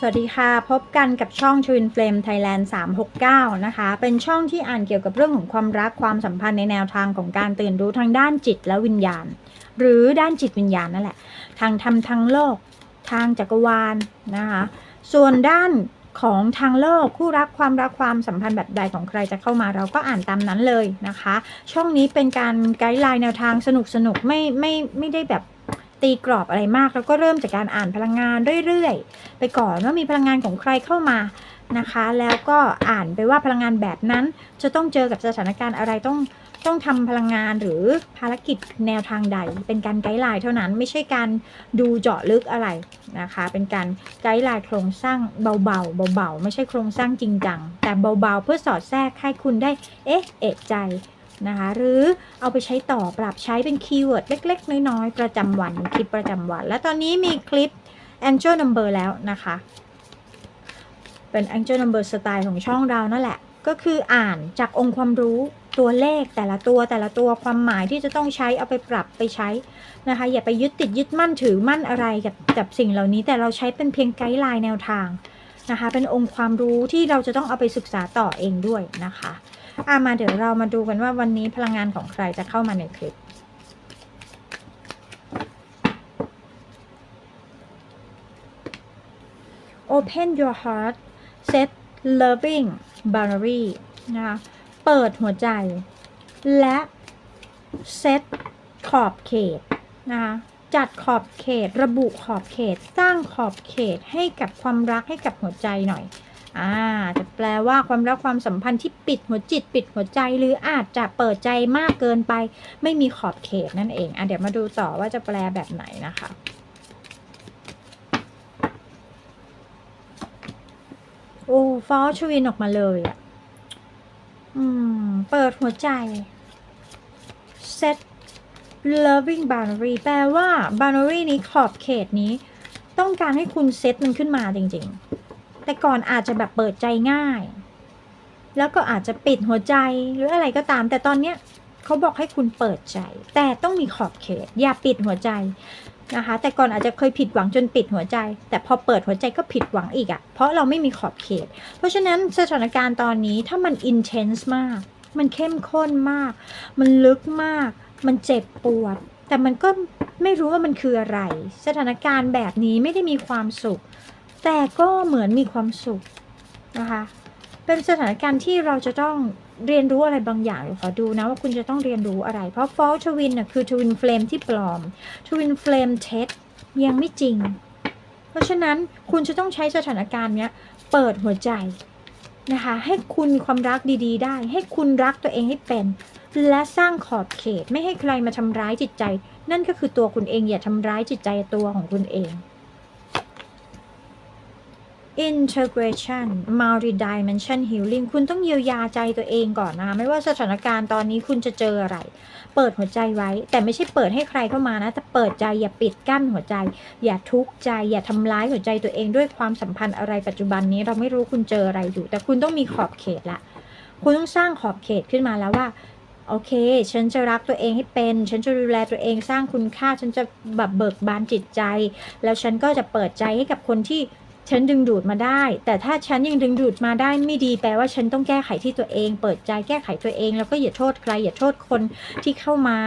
สวัสดีค่ะพบกันกับช่อง Twin Flame Thailand 369 นะคะ เป็นช่องที่อ่านเกี่ยวกับเรื่องของความรักความสัมพันธ์ในแนวทางของการตื่นรู้ทางด้านจิตและวิญญาณ หรือด้านจิตวิญญาณนั่นแหละ ทางธรรมทางโลก ทางจักรวาลนะคะ ส่วนด้านของทางโลกคู่รักความรักความสัมพันธ์แบบใดของใครจะเข้ามาเราก็อ่านตามนั้นเลยนะคะ ช่องนี้เป็นการไกด์ไลน์แนวทางสนุกสนุกๆไม่ไม่ไม่ได้แบบ ตีกรอบอะไรมาก แล้วก็เริ่มจากการอ่านพลังงานเรื่อยๆ ไปก่อนว่ามีพลังงานของใครเข้ามานะคะ แล้วก็อ่านไปว่าพลังงานแบบนั้น จะต้องเจอกับสถานการณ์อะไรต้องต้องทำพลังงานหรือภารกิจแนวทางใด เป็นการไกด์ไลน์เท่านั้นไม่ใช่การดูเจาะลึกอะไรนะคะ เป็นการไกด์ไลน์โครงสร้างเบาๆเบาๆ ไม่ใช่โครงสร้างจริงจังแต่เบาๆ เพื่อสอดแทรกให้คุณได้เอ๊ะเอะใจ นะคะ หรือเอาไปใช้ต่อปรับใช้เป็นคีย์เวิร์ดเล็ก ๆ น้อย ๆ ประจำวันคลิปประจำวัน และตอนนี้มีคลิป Angel Number แล้วนะคะ เป็น Angel Number สไตล์ของช่องเรานั่นแหละ ก็คืออ่านจากองค์ความรู้ตัวเลขแต่ละตัวแต่ละตัวความหมายที่จะต้องใช้เอาไปปรับไปใช้นะคะ อย่าไปยึดติดยึดมั่นถือมั่นอะไรกับกับสิ่งเหล่านี้แต่เราใช้เป็นเพียงไกด์ไลน์แนวทางนะคะ เป็นองค์ความรู้ที่เราจะต้องเอาไปศึกษาต่อเองด้วยนะคะ อะมาเดี๋ยวเรามาดูกันว่าวันนี้พลังงานของใครจะเข้ามาในคลิป Open your heart set loving boundary นะคะเปิดหัวใจ และ set ขอบเขตนะคะจัดขอบเขตระบุขอบเขตสร้างขอบเขตให้กับความรักให้กับหัวใจหน่อย อ่าจะแปลว่าความรักความสัมพันธ์ที่ปิดหัวจิตปิดหัวใจ หรืออาจจะเปิดใจมากเกินไป ไม่มีขอบเขตนั่นเองอะเดี๋ยวมาดูต่อว่าจะแปลแบบไหนนะคะโอ้ฟอชวินออกมาเลยอะอืม เปิดหัวใจ set loving boundary แปลว่า boundary นี้ขอบเขตนี้ ต้องการให้คุณเซตมันขึ้นมาจริง ๆ แต่ก่อนอาจจะแบบเปิดใจง่าย แล้วก็อาจจะปิดหัวใจหรืออะไรก็ตาม แต่ตอนเนี้ยเขาบอกให้คุณเปิดใจ แต่ต้องมีขอบเขต อย่าปิดหัวใจนะคะ แต่ก่อนอาจจะเคยผิดหวังจนปิดหัวใจ แต่พอเปิดหัวใจก็ผิดหวังอีกอะ่ะ เพราะเราไม่มีขอบเขต เพราะฉะนั้นสถานการณ์ตอนนี้ถ้ามัน intense มาก มันเข้มข้นมาก มันลึกมาก มันเจ็บปวด แต่มันก็ไม่รู้ว่ามันคืออะไร สถานการณ์แบบนี้ไม่ได้มีความสุข แต่ก็เหมือนมีความสุขนะคะ เป็นสถานการณ์ที่เราจะต้องเรียนรู้อะไรบางอย่างเดี๋ยวขอดูนะว่าคุณจะต้องเรียนรู้อะไร เพราะ false twin น่ะคือ twin flame ที่ปลอม twin flame เท็จยังไม่จริง เพราะฉะนั้นคุณจะต้องใช้สถานการณ์เนี้ยเปิดหัวใจนะคะ ให้คุณมีความรักดีๆ ได้ ให้คุณรักตัวเองให้เป็น และสร้างขอบเขตไม่ให้ใครมาทำร้ายจิตใจ นั่นก็คือตัวคุณเองอย่าทำร้ายจิตใจตัวของคุณเอง integration multi dimension healing คุณต้องเยียวยาใจตัวเองก่อนนะคะ ไม่ว่าสถานการณ์ตอนนี้คุณจะเจออะไร เปิดหัวใจไว้ แต่ไม่ใช่เปิดให้ใครเข้ามานะแต่เปิดใจอย่าปิดกั้นหัวใจ อย่าทุกข์ใจ อย่าทำร้ายหัวใจตัวเองด้วยความสัมพันธ์อะไรปัจจุบันนี้เราไม่รู้คุณเจออะไรอยู่ แต่คุณต้องมีขอบเขตละคุณต้องสร้างขอบเขตขึ้นมาแล้วว่าโอเค ฉันจะรักตัวเองให้เป็น ฉันจะดูแลตัวเองสร้างคุณค่า ฉันจะแบบเบิกบานจิตใจ แล้วฉันก็จะเปิดใจให้กับคนที่ ฉันดึงดูดมาได้ แต่ถ้าฉันยังดึงดูดมาได้ไม่ดีแปลว่าฉันต้องแก้ไขที่ตัวเอง เปิดใจแก้ไขตัวเอง แล้วก็อย่าโทษใครอย่าโทษคนที่เข้ามา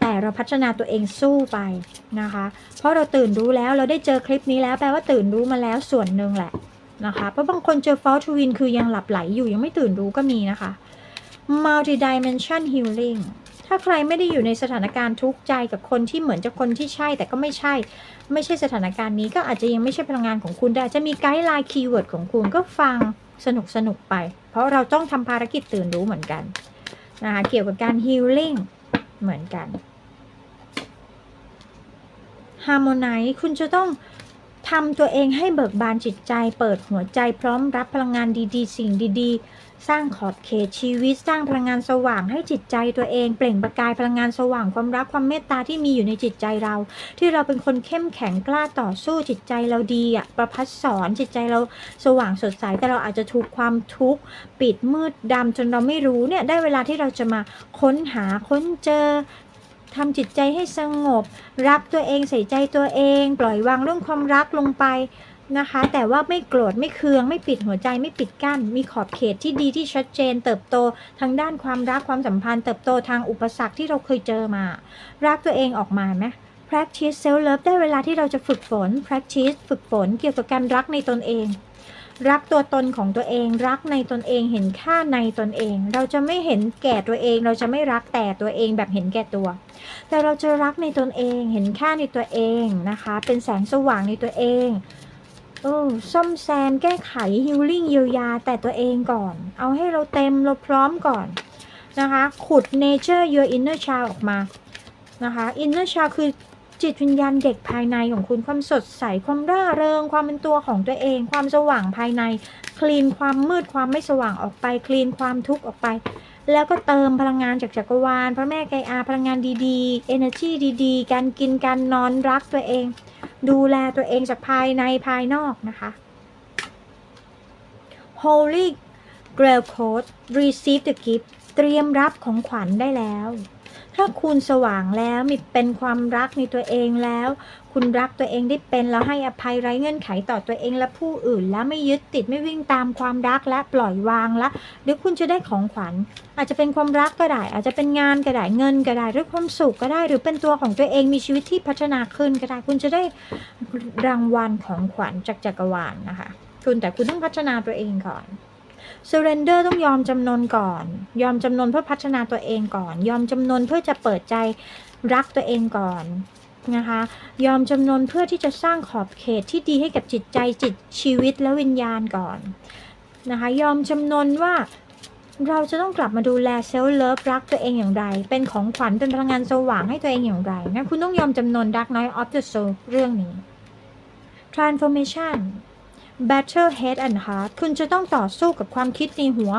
แต่เราพัฒนาตัวเองสู้ไปนะคะ เพราะเราตื่นรู้แล้วเราได้เจอคลิปนี้แล้วแปลว่าตื่นรู้มาแล้วส่วนหนึ่งแหละนะคะเพราะบางคนเจอ false twin คือยังหลับไหลอยู่ยังไม่ตื่นรู้ก็มีนะคะ multi dimension healing ถ้าใครไม่ได้อยู่ในสถานการณ์ทุกข์ใจกับคนที่เหมือนจะคนที่ใช่แต่ก็ไม่ใช่ ไม่ใช่สถานการณ์นี้ก็อาจจะยังไม่ใช่พลังงานของคุณแต่อาจจะมีไกด์ไลน์คีย์เวิร์ดของคุณก็ฟังสนุกสนุกไป เพราะเราต้องทำภารกิจตื่นรู้เหมือนกันนะคะเกี่ยวกับการฮิลลิ่งเหมือนกันฮาร์โมไนซ์คุณจะต้อง ทำตัวเองให้เบิกบานจิตใจ เปิดหัวใจพร้อมรับพลังงานดีๆ สิ่งดีๆ สร้างขอบเขตชีวิต สร้างพลังงานสว่างให้จิตใจตัวเอง เปล่งประกายพลังงานสว่างความรักความเมตตาที่มีอยู่ในจิตใจเรา ที่เราเป็นคนเข้มแข็งกล้าต่อสู้จิตใจเราดีอะประพัดสอนจิตใจเราสว่างสดใสแต่เราอาจจะถูกความทุกข์ปิดมืดดำจนเราไม่รู้เนี่ยได้เวลาที่เราจะมาค้นหาค้นเจอ ทำจิตใจให้สงบ รักตัวเองใส่ใจตัวเอง ปล่อยวางเรื่องความรักลงไปนะคะ แต่ว่าไม่โกรธไม่เคือง ไม่ปิดหัวใจไม่ปิดกั้น มีขอบเขตที่ดีที่ชัดเจน เติบโตทางด้านความรักความสัมพันธ์ เติบโตทางอุปสรรคที่เราเคยเจอมา รักตัวเองออกมาไหม practice self love ได้เวลาที่เราจะฝึกฝน practice ฝึกฝนเกี่ยวกับการรักในตนเอง รักตัวตนของตัวเอง รักในตนเองเห็นค่าในตนเอง เราจะไม่เห็นแก่ตัวเอง เราจะไม่รักแต่ตัวเองแบบเห็นแก่ตัว แต่เราจะรักในตนเองเห็นค่าในตัวเองนะคะ เป็นแสงสว่างในตัวเองเออซ่อมแซมแก้ไขฮิลลิ่งเยียวยาแต่ตัวเองก่อน เอาให้เราเต็มเราพร้อมก่อนนะคะ ขุด nature your inner child ออกมานะคะ inner child คือ จิตวิญญาณเด็กภายในของคุณความสดใสความร่าเริง ความเป็นตัวของตัวเอง ความสว่างภายใน คลีนความมืดความไม่สว่างออกไป คลีนความทุกข์ออกไป แล้วก็เติมพลังงานจากจักรวาลพระแม่ไกอาพลังงานดีๆ energy ดีๆ การกินการนอนรักตัวเอง ดูแลตัวเองจากภายในภายนอกนะคะ Holy Grail Code Receive the gift เตรียมรับของขวัญได้แล้ว ถ้าคุณสว่างแล้วมีเป็นความรักในตัวเองแล้ว คุณรักตัวเองได้เป็นแล้วให้อภัยไร้เงื่อนไขต่อตัวเองและผู้อื่น และไม่ยึดติดไม่วิ่งตามความรักและปล่อยวางละเดี๋ยวคุณจะได้ของขวัญ อาจจะเป็นความรักก็ได้ อาจจะเป็นงานก็ได้เงินก็ได้หรือความสุขก็ได้ หรือเป็นตัวของตัวเองมีชีวิตที่พัฒนาขึ้นก็ได้คุณจะได้รางวัลของขวัญจากจักรวาลนะคะ คุณแต่คุณต้องพัฒนาตัวเองก่อน surrender ต้องยอมจำนนก่อน ยอมจำนนเพื่อพัฒนาตัวเองก่อน ยอมจำนนเพื่อจะเปิดใจรักตัวเองก่อนนะคะ ยอมจำนนเพื่อที่จะสร้างขอบเขตที่ดีให้กับจิตใจจิตชีวิตและวิญญาณก่อนนะคะ ยอมจำนนว่าเราจะต้องกลับมาดูแลเซลล์เลิฟรักตัวเองอย่างไร เป็นของขวัญเป็นพลังงานสว่างให้ตัวเองอย่างไรนะคุณต้องยอมจำนนดักน้อยออฟเดอะโซเรื่องนี้ transformation battle head and heart คุณจะต้องต่อสู้กับความคิดในหัว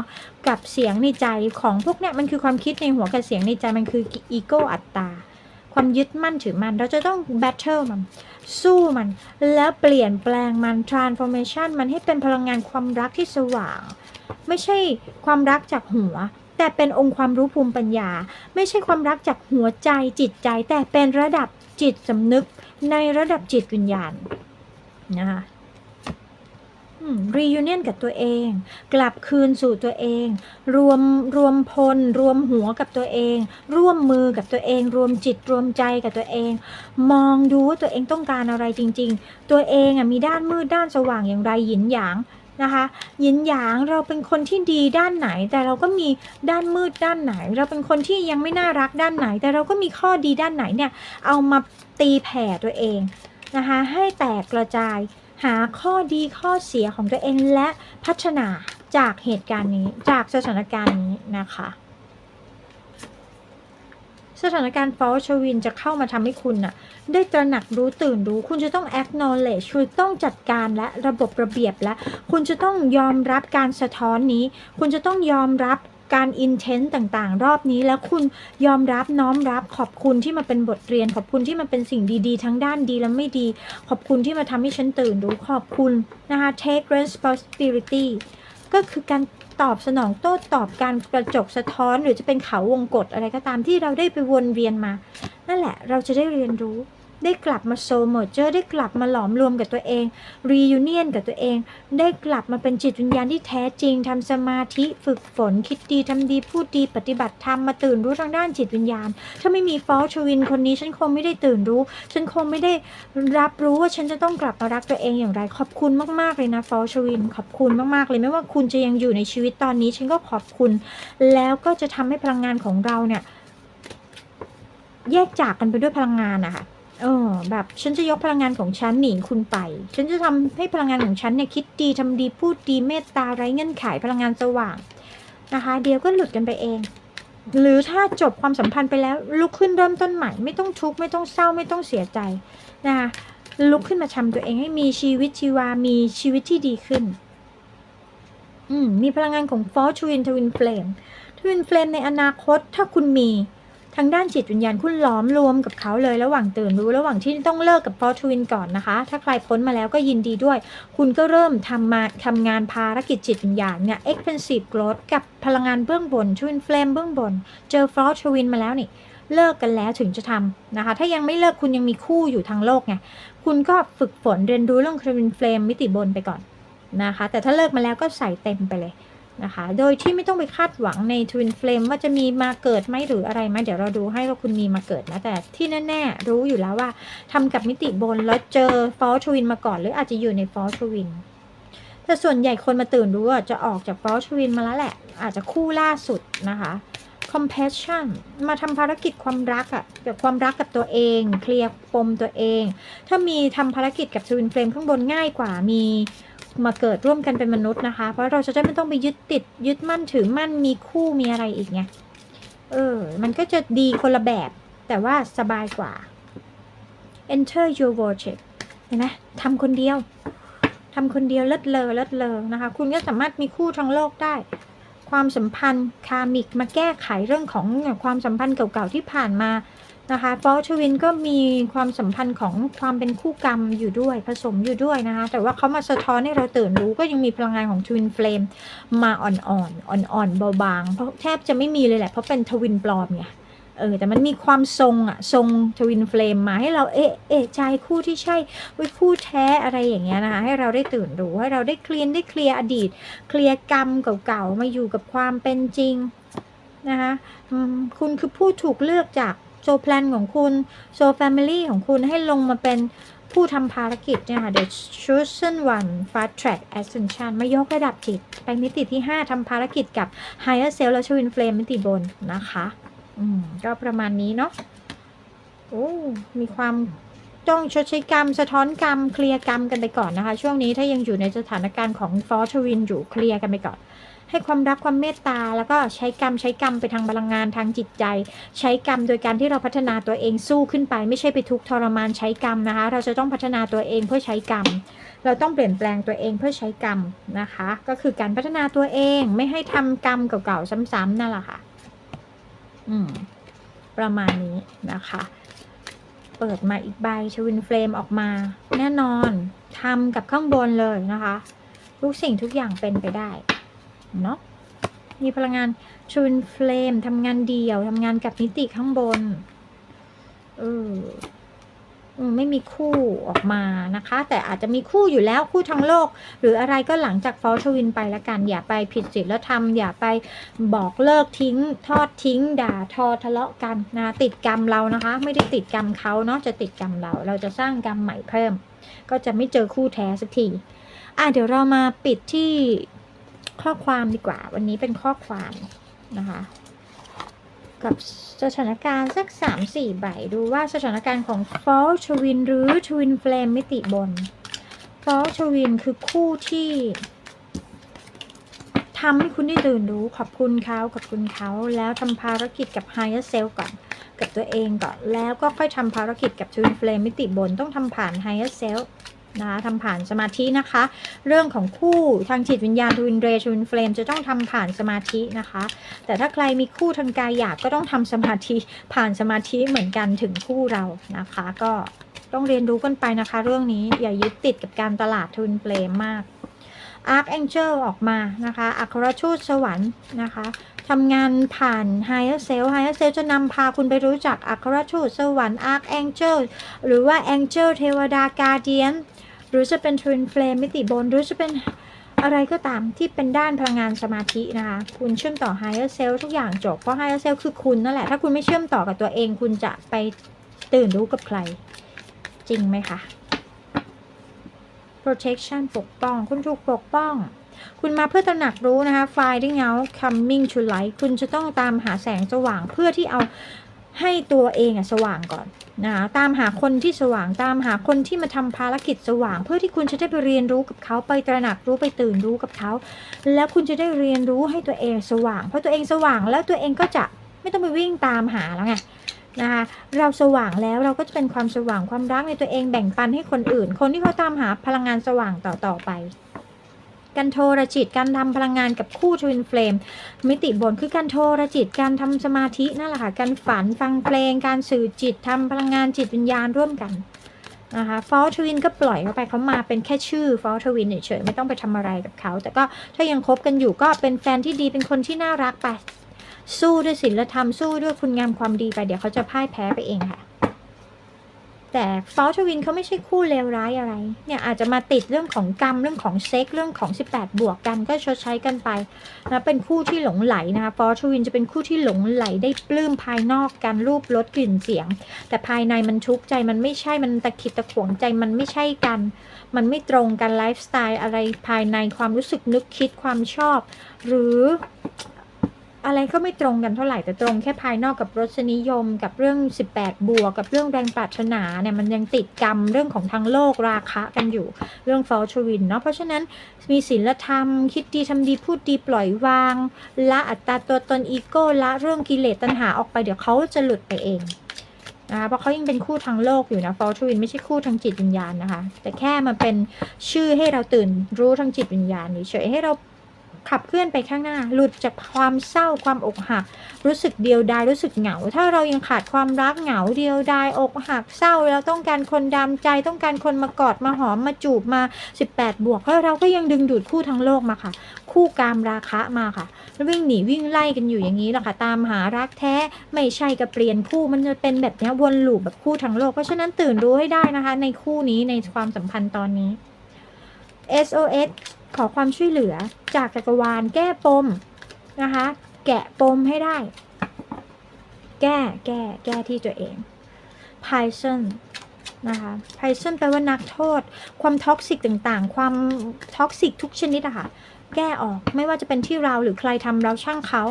กับเสียงในใจของพวกเนี้ยมันคือความคิดในหัวกับเสียงในใจมันคืออีโก้อัตตา ความยึดมั่นถือมัน เราจะต้อง battle มัน สู้มัน แล้วเปลี่ยนแปลงมัน transformation มันให้เป็นพลังงานความรักที่สว่าง ไม่ใช่ความรักจากหัว แต่เป็นองค์ความรู้ภูมิปัญญา ไม่ใช่ความรักจากหัวใจจิตใจ แต่เป็นระดับจิตสำนึกในระดับจิตวิญญาณนะคะ รียูเนียนกับตัวเอง กลับคืนสู่ตัวเอง รวมรวมพล รวมหัวกับตัวเอง ร่วมมือกับตัวเอง รวมจิตรวมใจกับตัวเอง มองดูว่าตัวเองต้องการอะไรจริง ๆ ตัวเองอะมีด้านมืดด้านสว่างอย่างไรหยินหยางนะคะหยินหยางเราเป็นคนที่ดีด้านไหน แต่เราก็มีด้านมืดด้านไหน เราเป็นคนที่ยังไม่น่ารักด้านไหน แต่เราก็มีข้อดีด้านไหนเนี่ยเอามาตีแผ่ตัวเองนะคะให้แตกกระจาย หาข้อดีข้อเสียของตัวเองและพัฒนาจากเหตุการณ์นี้จากสถานการณ์นี้นะคะ สถานการณ์ฟอลชวินจะเข้ามาทำให้คุณน่ะได้ตระหนักรู้ตื่นรู้ คุณจะต้อง acknowledge คือต้องจัดการและระบบระเบียบและ คุณจะต้องยอมรับการสะท้อนนี้ คุณจะต้องยอมรับ การอินเทนต์ต่างๆ รอบนี้แล้วคุณยอมรับน้อมรับขอบคุณที่มาเป็นบทเรียน ขอบคุณที่มันเป็นสิ่งดีๆ ทั้งด้านดีและไม่ดี ขอบคุณที่มาทำให้ฉันตื่นรู้ขอบคุณนะคะ take responsibility ก็คือการตอบสนองโต้ตอบการกระจกสะท้อน หรือจะเป็นเขาวงกฏอะไรก็ตามที่เราได้ไปวนเวียนมา นั่นแหละเราจะได้เรียนรู้ ได้กลับมาโซมอเจอร์ได้กลับมาหลอมรวมกับตัวเองรียูเนียนกับตัวเอง ได้กลับมาเป็นจิตวิญญาณที่แท้จริงทำสมาธิฝึกฝนคิดดีทำดีพูดดีปฏิบัติธรรมมาตื่นรู้ทางด้านจิตวิญญาณ ถ้าไม่มีฟอลชวินคนนี้ฉันคงไม่ได้ตื่นรู้ ฉันคงไม่ได้รับรู้ว่าฉันจะต้องกลับมารักตัวเองอย่างไร ขอบคุณมากๆเลยนะฟอลชวิน ขอบคุณมากๆเลยไม่ว่าคุณจะยังอยู่ในชีวิตตอนนี้ฉันก็ขอบคุณ แล้วก็จะทำให้พลังงานของเราเนี่ยแยกจากกันไปด้วยพลังงานอะค่ะ เออแบบฉันจะยกพลังงานของฉันหนีคุณไป ฉันจะทำให้พลังงานของฉันเนี่ยคิดดีทำดีพูดดีเมตตาไร้เงื่อนไขพลังงานสว่างนะคะ เดี๋ยวก็หลุดกันไปเอง หรือถ้าจบความสัมพันธ์ไปแล้ว ลุกขึ้นเริ่มต้นใหม่ ไม่ต้องทุกข์ไม่ต้องเศร้าไม่ต้องเสียใจนะคะลุกขึ้นมาทำตัวเองให้มีชีวิตชีวา มีชีวิตที่ดีขึ้น อืมมีพลังงานของฟอร์ทวินทวินเฟลมทวินเฟลมในอนาคตถ้าคุณมีางด้านจิตวิญญาณคุณหลอมรวมกับเขาเลยระหว่างตื่นรู้ระหว่างที่ต้องเลิกกับฟอร์ทวินก่อนนะคะ ถ้าใครพ้นมาแล้วก็ยินดีด้วย คุณก็เริ่มทำมาทำงานภารกิจจิตวิญญาณเนี่ย expensive growth กับพลังงานเบื้องบนทวินเฟลมเบื้องบน เจอฟอร์ทวินมาแล้วนี่เลิกกันแล้วถึงจะทำนะคะ ถ้ายังไม่เลิกคุณยังมีคู่อยู่ทางโลกไงคุณก็ฝึกฝนเรียนรู้เรื่อง Twin Flame มิติบนไปก่อนนะคะ แต่ถ้าเลิกมาแล้วก็ใส่เต็มไปเลย นะคะ โดยที่ไม่ต้องไปคาดหวังใน Twin Flame ว่าจะมีมาเกิดไหมหรืออะไรไหมเดี๋ยวเราดูให้ว่าคุณมีมาเกิดนะแต่ที่แน่ๆ รู้อยู่แล้วว่าทำกับมิติบนแล้วเจอ False Twin มาก่อน หรืออาจจะอยู่ใน False Twin แต่ส่วนใหญ่คนมาตื่นรู้อะจะออกจาก False Twin มาแล้วแหละ อาจจะคู่ล่าสุดนะคะ compassion มาทำภารกิจความรักอะเกี่ยวกับความรักกับตัวเอง เคลียร์ปมตัวเอง ถ้ามีทำภารกิจกับ Twin Flame ข้างบนง่ายกว่ามี มาเกิดร่วมกันเป็นมนุษย์นะคะ เพราะเราจะได้ไม่ต้องไปยึดติดยึดมั่นถือมั่นมีคู่มีอะไรอีกไงเออ มันก็จะดีคนละแบบ แต่ว่าสบายกว่า enter your worship เห็นไหมทำคนเดียวทำคนเดียวเลิศเลอเลิศเลอนะคะ คุณก็สามารถมีคู่ทั้งโลกได้ ความสัมพันธ์คามิกมาแก้ไขเรื่องของความสัมพันธ์เก่าๆที่ผ่านมา นะคะฟอชวินก็มีความสัมพันธ์ของความเป็นคู่กรรมอยู่ด้วยผสมอยู่ด้วยนะคะ แต่ว่าเขามาสะท้อนให้เราตื่นรู้ก็ยังมีพลังงานของทวินเฟลมมาอ่อนๆอ่อนๆเบาบางเพราะแทบจะไม่มีเลยแหละเพราะเป็นทวินปลอมไงเออแต่มันมีความทรงอะทรงทวินเฟลมมาให้เราเอะเอะใจคู่ที่ใช่ว้ยคู่แท้อะไรอย่างเงี้ยนะคะให้เราได้ตื่นรู้ให้เราได้เคลียร์ได้เคลียร์อดีต เคลียร์กรรมเก่าๆมาอยู่กับความเป็นจริงนะคะคุณคือผู้ถูกเลือกจาก โซแพลนของคุณโซแฟมิลี่ของคุณให้ลงมาเป็นผู้ทำภารกิจเนี่ยค่ะ The Chosen One Fast Track Ascension มายกระดับจิต ไปมิติที่ 5ทำภารกิจกับ Higher Self และ Twin Flame มิติบนนะคะ อืม ก็ประมาณนี้เนาะโอ้มีความต้องชดใช้กรรม สะท้อนกรรม เคลียร์กรรมกันไปก่อนนะคะ ช่วงนี้ถ้ายังอยู่ในสถานการณ์ของฟอร์ชวินอยู่เคลียร์กันไปก่อน ให้ความรักความเมตตา แล้วก็ใช้กรรมใช้กรรมไปทางพลังงานทางจิตใจ ใช้กรรมโดยการที่เราพัฒนาตัวเองสู้ขึ้นไป ไม่ใช่ไปทุกทรมานใช้กรรมนะคะ เราจะต้องพัฒนาตัวเองเพื่อใช้กรรม เราต้องเปลี่ยนแปลงตัวเองเพื่อใช้กรรมนะคะ ก็คือการพัฒนาตัวเองไม่ให้ทำกรรมเก่าๆซ้ำๆนั่นแหละค่ะ อืม ประมาณนี้นะคะเปิดมาอีกใบชวินเฟลมออกมา แน่นอนทำกับข้างบนเลยนะคะ ทุกสิ่งทุกอย่างเป็นไปได้ เนาะมีพลังงานชวนเฟลมทำงานเดี่ยวทำงานกับมิติข้างบนเอออืมไม่มีคู่ออกมานะคะ แต่อาจจะมีคู่อยู่แล้วคู่ทั้งโลก หรืออะไรก็หลังจากฟอลชวินไปละกัน อย่าไปผิดศีลธรรม อย่าไปบอกเลิกทิ้ง ทอดทิ้ง ด่าทอทะเลาะกันนะติดกรรมเรานะคะ ไม่ได้ติดกรรมเขาเนาะจะติดกรรมเรา เราจะสร้างกรรมใหม่เพิ่ม ก็จะไม่เจอคู่แท้สักทีอะเดี๋ยวเรามาปิดที่ ข้อความดีกว่า วันนี้เป็นข้อความนะคะ กับสถานการณ์สักสามสี่ใบดูว่าสถานการณ์ของ Fall Twin หรือ Twin Flame มิติบน Fall Twin คือคู่ที่ทำให้คุณได้ตื่นรู้ขอบคุณเขาขอบคุณเขาแล้วทำภารกิจกับ Higher Self ก่อนกับตัวเองก่อน แล้วก็ค่อยทำภารกิจกับ Twin Flame มิติบนต้องทำผ่าน Higher Self นะคะทำผ่านสมาธินะคะ เรื่องของคู่ทางจิตวิญญาณทวินเรทวินเฟลมจะต้องทำผ่านสมาธินะคะ แต่ถ้าใครมีคู่ทางกายหยาบก็ต้องทำสมาธิผ่านสมาธิเหมือนกันถึงคู่เรานะคะ ก็ต้องเรียนรู้กันไปนะคะ เรื่องนี้อย่ายึดติดกับการตลาดทวินเฟลมมาก Archangel ออกมานะคะอัครทูตสวรรค์นะคะทำงานผ่าน Higher Self Higher Self จะนำพาคุณไปรู้จักอัครทูตสวรรค์ Archangel หรือว่า Angel เทวดา Guardian หรือจะเป็น Twin Flame มิติบน หรือจะเป็นอะไรก็ตามที่เป็นด้านพลังงานสมาธินะคะ คุณเชื่อมต่อ Higher Self ทุกอย่างจบ เพราะ Higher Self คือคุณนั่นแหละ ถ้าคุณไม่เชื่อมต่อกับตัวเอง คุณจะไปตื่นรู้กับใคร จริงไหมคะ protection ปกป้อง คุณถูกปกป้อง คุณมาเพื่อตระหนักรู้นะคะ finding out coming to light คุณจะต้องตามหาแสงสว่างเพื่อที่เอา ให้ตัวเองอะสว่างก่อนนะคะตามหาคนที่สว่างตามหาคนที่มาทำภารกิจสว่าง เพื่อที่คุณจะได้ไปเรียนรู้กับเขาไปตระหนักรู้ไปตื่นรู้กับเขา แล้วคุณจะได้เรียนรู้ให้ตัวเองสว่าง เพราะตัวเองสว่างแล้วตัวเองก็จะไม่ต้องไปวิ่งตามหาแล้วไงนะคะเราสว่างแล้วเราก็จะเป็นความสว่างความรักในตัวเองแบ่งปันให้คนอื่น คนที่เขาตามหาพลังงานสว่างต่อต่อไป การโทรจิตการทำพลังงานกับคู่ทวินเฟลมมิติบนคือการโทรจิตการทำสมาธินั่นแหละค่ะการฝันฟังเพลง การสื่อจิตทำพลังงานจิตวิญญาณร่วมกันนะคะฟอลทวินก็ปล่อยเขาไปเขามาเป็นแค่ชื่อฟอลทวินเฉยๆไม่ต้องไปทำอะไรกับเขา แต่ก็ถ้ายังคบกันอยู่ก็เป็นแฟนที่ดีเป็นคนที่น่ารักไป สู้ด้วยศีลธรรมสู้ด้วยคุณงามความดีไปเดี๋ยวเขาจะพ่ายแพ้ไปเองค่ะ แต่ฟอสทวินเขาไม่ใช่คู่เลวร้ายอะไร เนี่ยอาจจะมาติดเรื่องของกรรมเรื่องของเซ็กเรื่องของ 18 บวกกันก็ชดใช้กันไปนะเป็นคู่ที่หลงไหลนะคะฟอสทวินจะเป็นคู่ที่หลงไหลได้ปลื้มภายนอกกันรูปรสกลิ่นเสียง แต่ภายในมันทุกข์ใจมันไม่ใช่มันตะขิดตะขวงใจมันไม่ใช่กัน มันไม่ตรงกันไลฟ์สไตล์อะไรภายในความรู้สึกนึกคิดความชอบ หรือ อะไรก็ไม่ตรงกันเท่าไหร่แต่ตรงแค่ภายนอกกับรสนิยม กับเรื่อง 18 บวก กับเรื่องแรงปรารถนาเนี่ยมันยังติดกรรมเรื่องของทางโลกราคะกันอยู่เรื่องฟอลชวินเนาะเพราะฉะนั้นมีศีลธรรม คิดดีทำดีพูดดีปล่อยวาง ละอัตตาตัวตนอีโก้ละเรื่องกิเลสตัณหาออกไปเดี๋ยวเขาจะหลุดไปเองนะเพราะเขายังเป็นคู่ทางโลกอยู่นะฟอลชวินไม่ใช่คู่ทางจิตวิญญาณนะคะ แต่แค่มันเป็นชื่อให้เราตื่นรู้ทางจิตวิญญาณเฉยให้เรา ขับเคลื่อนไปข้างหน้า หลุดจากความเศร้าความอกหัก รู้สึกเดียวดายรู้สึกเหงา ถ้าเรายังขาดความรักเหงาเดียวดายอกหักเศร้าแล้วต้องการคนดามใจต้องการคนมากอดมาหอมมาจูบมา 18 บวกแล้วเราก็ยังดึงดูดคู่ทั้งโลกมาค่ะ คู่กามราคะมาค่ะวิ่งหนีวิ่งไล่กันอยู่อย่างนี้แหละค่ะ ตามหารักแท้ไม่ใช่กับเปลี่ยนคู่มันจะเป็นแบบนี้วนลูปแบบคู่ทั้งโลกเพราะฉะนั้นตื่นรู้ให้ได้นะคะ ในคู่นี้ในความสัมพันธ์ตอนนี้ SOS ขอความช่วยเหลือจากจักรวาลแก้ปมนะคะ แกะปมให้ได้ แก้แก้แก้ที่ตัวเอง Python นะคะ Python แปลว่านักโทษ ความท็อกซิกต่างๆ ความท็อกซิกทุกชนิดอะค่ะแก้ออกไม่ว่าจะเป็นที่เราหรือใครทำเราช่างเขา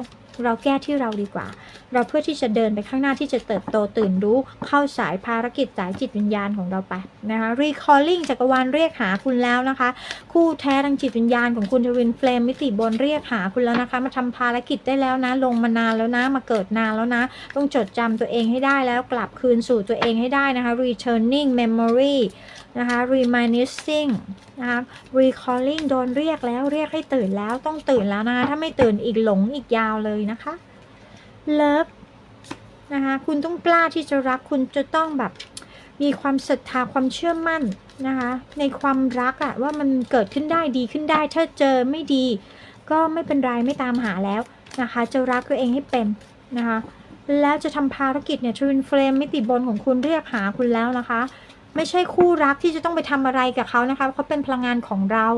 เราแก้ที่เราดีกว่าเราเพื่อที่จะเดินไปข้างหน้าที่จะเติบโตตื่นรู้เข้าสายภารกิจสายจิตวิญญาณของเราไปนะคะ recalling จักรวาลเรียกหาคุณแล้วนะคะ คู่แท้ทางจิตวิญญาณของคุณทวินเฟลมมิติบนเรียกหาคุณแล้วนะคะ มาทำภารกิจได้แล้วนะ ลงมานานแล้วนะ มาเกิดนานแล้วนะ ต้องจดจำตัวเองให้ได้แล้วกลับคืนสู่ตัวเองให้ได้นะคะ returning memory นะคะ reminiscing นะคะ recalling โดนเรียกแล้วเรียกให้ตื่นแล้วต้องตื่นแล้วนะคะถ้าไม่ตื่นอีกหลงอีกยาวเลยนะคะ love นะคะคุณต้องกล้าที่จะรักคุณจะต้องแบบมีความศรัทธาความเชื่อมั่นนะคะในความรักอะว่ามันเกิดขึ้นได้ดีขึ้นได้ ถ้าเจอไม่ดี ก็ไม่เป็นไรไม่ตามหาแล้วนะคะจะรักตัวเองให้เป็นนะคะแล้วจะทำภารกิจเนี่ยทวินเฟรมมิติบนของคุณเรียกหาคุณแล้วนะคะ ไม่ใช่คู่รักที่จะต้องไปทำอะไรกับเขานะคะเขาเป็นพลังงานของเรา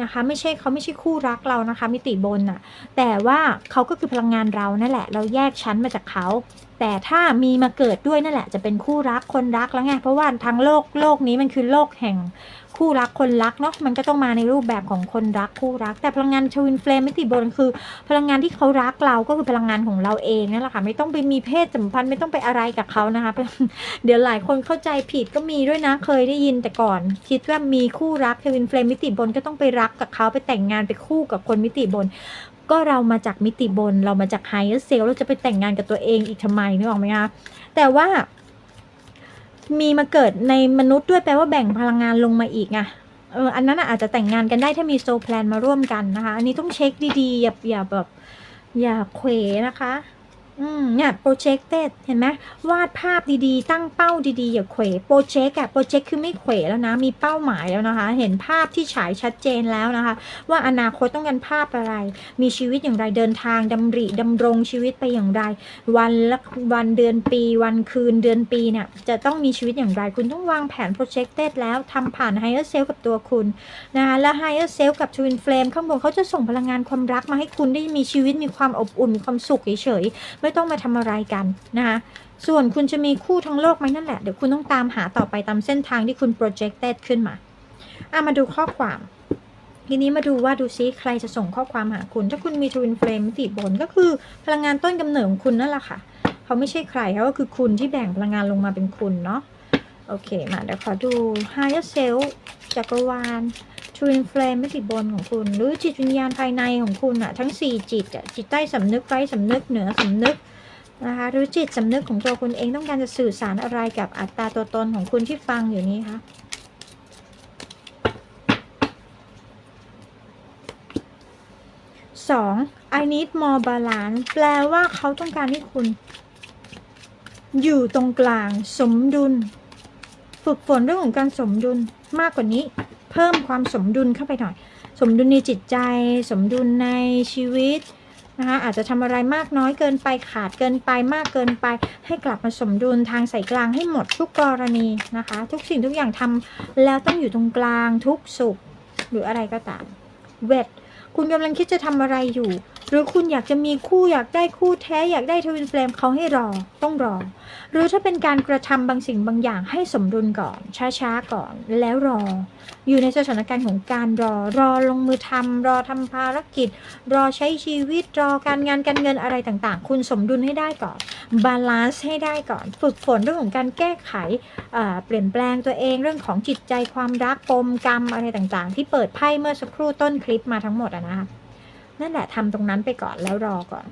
นะคะ ไม่ใช่เขาไม่ใช่คู่รักเรานะคะ มิติบนอะแต่ว่าเขาก็คือพลังงานเรานั่นแหละ เราแยกชั้นมาจากเขา แต่ถ้ามีมาเกิดด้วยนั่นแหละ จะเป็นคู่รักคนรักแล้วไงเพราะว่าทั้งโลกโลกนี้มันคือโลกแห่ง คู่รักคนรักเนาะมันก็ต้องมาในรูปแบบของคนรักคู่รัก แต่พลังงานทวินเฟลมมิติบนคือ พลังงานที่เขารักเราก็คือพลังงานของเราเองนั่นแหละค่ะไม่ต้องไปมีเพศสัมพันธ์ไม่ต้องไปอะไรกับเขานะคะ เดี๋ยวหลายคนเข้าใจผิดก็มีด้วยนะเคยได้ยินแต่ก่อน คิดว่ามีคู่รักทวินเฟลมมิติบนก็ต้องไปรักกับเขาไปแต่งงานไปคู่กับคนมิติบนก็เรามาจากมิติบนเรามาจากไฮเออร์เซลเราจะไปแต่งงานกับตัวเองอีกทำไมนึกออกไหมคะแต่ว่า มีมาเกิดในมนุษย์ด้วยแปลว่าแบ่งพลังงานลงมาอีกไงเอออันนั้นอาจจะแต่งงานกันได้ถ้ามีโซแพลนมาร่วมกันนะคะ อันนี้ต้องเช็คดีๆ อย่าอย่าแบบอย่าเขวนะคะ อืมเนี่ยโปรเจกเต็ดเห็นไหมวาดภาพดีๆ ตั้งเป้าดีๆ อย่าเขวโปรเจกต์อะโปรเจกต์คือไม่เขวแล้วนะ มีเป้าหมายแล้วนะคะ เห็นภาพที่ฉายชัดเจนแล้วนะคะ ว่าอนาคตต้องการภาพอะไร มีชีวิตอย่างไรเดินทางดำริดำรงชีวิตไปอย่างไร วันละวันเดือนปี วันคืนเดือนปีเนี่ยจะต้องมีชีวิตอย่างไรคุณต้องวางแผนโปรเจกเต็ดแล้วทำผ่าน Higher Self กับตัวคุณนะคะและ Higher Self กับ Twin Flame ข้างบนเขาจะส่งพลังงานความรักมาให้คุณได้มีชีวิตมีความอบอุ่นมีความสุขเฉยไม่ต้องมาทำอะไรกันนะคะส่วนคุณจะมีคู่ทั้งโลกไหมนั่นแหละ เดี๋ยวคุณต้องตามหาต่อไปตามเส้นทางที่คุณ projected ขึ้นมาอะมาดูข้อความ ทีนี้มาดูว่าดูซิใครจะส่งข้อความหาคุณ ถ้าคุณมี twin flame มิติบนก็คือพลังงานต้นกำเนิดของคุณนั่นแหละค่ะ เขาไม่ใช่ใครเขาก็คือคุณที่แบ่งพลังงานลงมาเป็นคุณเนาะโอเคมาเดี๋ยวขอดู higher self จักรวาล twin flame มิติบนของคุณ หรือจิตวิญญาณภายในของคุณอะทั้ง 4 จิตอะจิตใต้สำนึกไร้สำนึกเหนือสำนึกนะคะหรือจิตสำนึกของตัวคุณเองต้องการจะสื่อสารอะไรกับอัตตาตัวตนของคุณที่ฟังอยู่นี้คะสอง I need more balance แปลว่าเขาต้องการให้คุณ อยู่ตรงกลางสมดุล ฝึกฝนเรื่องของการสมดุลมากกว่านี้ เพิ่มความสมดุลเข้าไปหน่อย สมดุลในจิตใจ สมดุลในชีวิตนะคะอาจจะทำอะไรมากน้อยเกินไปขาดเกินไปมากเกินไป ให้กลับมาสมดุลทางสายกลางให้หมดทุกกรณีนะคะ ทุกสิ่งทุกอย่างทำแล้วต้องอยู่ตรงกลางทุกสุข หรืออะไรก็ตามเวทคุณกำลังคิดจะทำอะไรอยู่ หรือคุณอยากจะมีคู่อยากได้คู่แท้อยากได้ทวินเฟลมเขาให้รอต้องรอ หรือถ้าเป็นการกระทำบางสิ่งบางอย่างให้สมดุลก่อน ช้าๆก่อนแล้วรอ อยู่ในสถานการณ์ของการรอรอลงมือทำรอทำภารกิจ รอใช้ชีวิตรอการงานการเงินอะไรต่างๆ คุณสมดุลให้ได้ก่อนบาลานซ์ให้ได้ก่อน ฝึกฝนเรื่องของการแก้ไขเปลี่ยนแปลงตัวเองเรื่องของจิตใจความรักปมกรรมอะไรต่างๆ ที่เปิดไพ่เมื่อสักครู่ต้นคลิปมาทั้งหมดอะนะคะ นั่นแหละทำตรงนั้นไปก่อนแล้วรอก่อน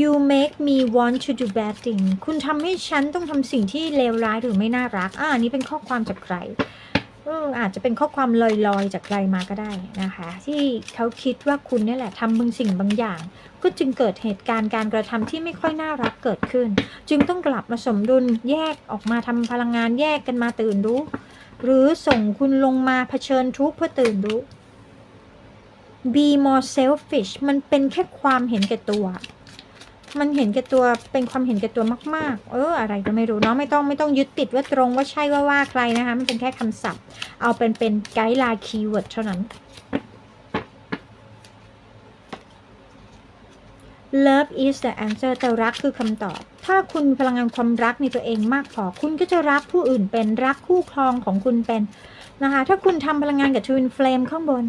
you make me want to do bad thing คุณทำให้ฉันต้องทำสิ่งที่เลวร้ายหรือไม่น่ารัก อ่านี้เป็นข้อความจากใครอืมอาจจะเป็นข้อความลอยๆ จากใครมาก็ได้นะคะ ที่เขาคิดว่าคุณนี่แหละทำบางสิ่งบางอย่าง ก็จึงเกิดเหตุการณ์การกระทำที่ไม่ค่อยน่ารักเกิดขึ้น จึงต้องกลับมาสมดุลแยกออกมาทำพลังงานแยกกันมาตื่นรู้ หรือส่งคุณลงมาเผชิญทุกข์เพื่อตื่นรู้ be more selfish มันเป็นแค่ความเห็นแก่ตัว มันเห็นแก่ตัว เป็นความเห็นแก่ตัวมาก ๆ เออ อะไรก็ไม่รู้เนาะ ไม่ต้องไม่ต้องยึดติดว่าตรงว่าใช่ว่าว่าใครนะคะ มันเป็นแค่คำศัพท์ เอาเป็นเป็นไกด์ไลน์คีย์เวิร์ดเท่านั้น Love is the answer แต่รักคือคำตอบ ถ้าคุณพลังงานความรักในตัวเองมากพอ คุณก็จะรักผู้อื่นเป็น รักคู่ครองของคุณเป็นนะคะ ถ้าคุณทำพลังงานกับ Twin Flame ข้างบน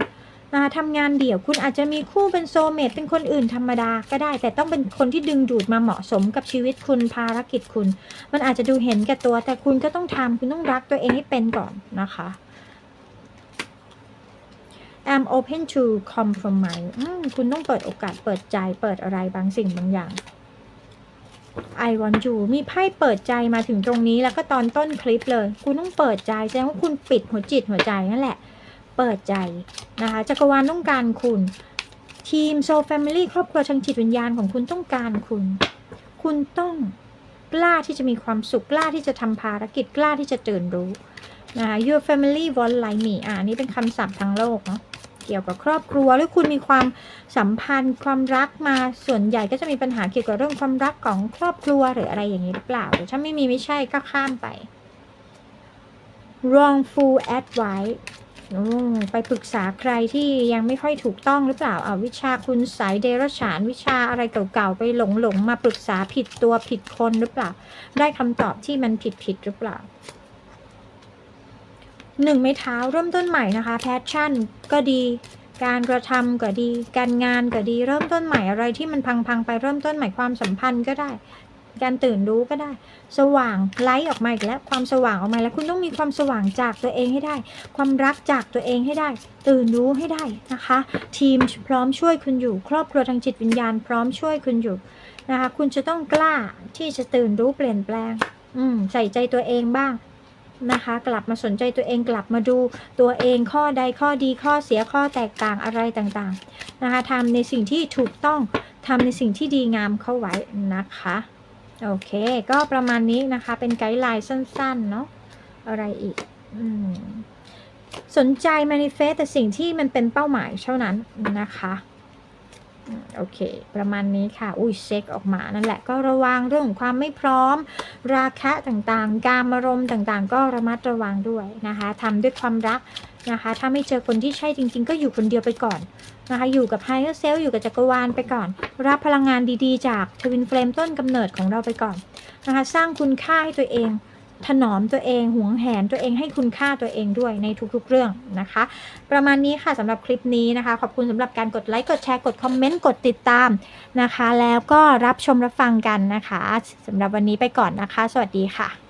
ทำงานเดี่ยวคุณอาจจะมีคู่เป็นโซเมตเป็นคนอื่นธรรมดาก็ได้ แต่ต้องเป็นคนที่ดึงดูดมาเหมาะสมกับชีวิตคุณภารกิจคุณ มันอาจจะดูเห็นแก่ตัว แต่คุณก็ต้องทำคุณต้องรักตัวเองให้เป็นก่อนนะคะ I'm open to compromise คุณต้องเปิดโอกาสเปิดใจเปิดอะไรบางสิ่งบางอย่าง I want you มีไพ่เปิดใจมาถึงตรงนี้แล้วก็ตอนต้นคลิปเลย คุณต้องเปิดใจแสดงว่าคุณปิดหัวจิตหัวใจนั่นแหละ เปิดใจ นะคะจักรวาลต้องการคุณ ทีมโซแฟมิลี่ครอบครัวทางจิตวิญญาณของคุณต้องการคุณ คุณต้องกล้าที่จะมีความสุขกล้าที่จะทำภารกิจกล้าที่จะตื่นรู้นะคะ your family want like me อ่านี่เป็นคำศัพท์ทางโลกเนาะเกี่ยวกับครอบครัวหรือคุณมีความสัมพันธ์ความรักมาส่วนใหญ่ก็จะมีปัญหาเกี่ยวกับเรื่องความรักของครอบครัวหรืออะไรอย่างนี้หรือเปล่าหรือถ้าไม่มีไม่ใช่ก็ข้ามไป wrongful advice ไปปรึกษาใครที่ยังไม่ค่อยถูกต้องหรือเปล่าอ่าวิชาคุณสายเดรัจฉาน วิชาอะไรเก่าๆไปหลงหลงๆมาปรึกษาผิดตัวผิดคนหรือเปล่า ได้คำตอบที่มันผิดผิดหรือเปล่าหนึ่งไม้เท้าเริ่มต้นใหม่นะคะแพชชั่นก็ดี การกระทำก็ดี การงานก็ดี เริ่มต้นใหม่อะไรที่มันพังๆไปเริ่มต้นใหม่ความสัมพันธ์ก็ได้ การตื่นรู้ก็ได้ สว่างไลท์ออกมาอีกแล้วความสว่างออกมาแล้วคุณต้องมีความสว่างจากตัวเองให้ได้ ความรักจากตัวเองให้ได้ ตื่นรู้ให้ได้นะคะ ทีมพร้อมช่วยคุณอยู่ ครอบครัวทางจิตวิญญาณพร้อมช่วยคุณอยู่นะคะคุณจะต้องกล้าที่จะตื่นรู้เปลี่ยนแปลง อืมใส่ใจตัวเองบ้างนะคะ กลับมาสนใจตัวเองกลับมาดูตัวเองข้อใดข้อดีข้อเสียข้อแตกต่างอะไรต่างๆนะคะทำในสิ่งที่ถูกต้องทำในสิ่งที่ดีงามเข้าไว้นะคะ โอเค ก็ประมาณนี้นะคะ เป็นไกด์ไลน์สั้น ๆ เนาะ อะไรอีกอสนใจ manifest แต่สิ่งที่มันเป็นเป้าหมายเท่านั้นนะคะ โอเค ประมาณนี้ค่ะ อุ้ยเช็คออกมา นั่นแหละ ก็ระวังเรื่องของความไม่พร้อม ราคะต่างๆ การอารมต่างๆ ก็ระมัดระวังด้วยนะคะทำด้วยความรักนะคะ ถ้าไม่เจอคนที่ใช่จริง ๆ ก็อยู่คนเดียวไปก่อนนะคะ อยู่กับ Higher Self อยู่กับจักรวาลไปก่อน รับพลังงานดีๆ จากทวินเฟลมต้นกำเนิดของเราไปก่อนนะคะ สร้างคุณค่าให้ตัวเอง ถนอมตัวเองหวงแหนตัวเองให้คุณค่าตัวเองด้วยในทุกๆเรื่องนะคะ ประมาณนี้ค่ะสำหรับคลิปนี้นะคะ ขอบคุณสำหรับการกดไลค์กดแชร์กดคอมเมนต์กดติดตามนะคะ แล้วก็รับชมรับฟังกันนะคะสำหรับวันนี้ไปก่อนนะคะ สวัสดีค่ะ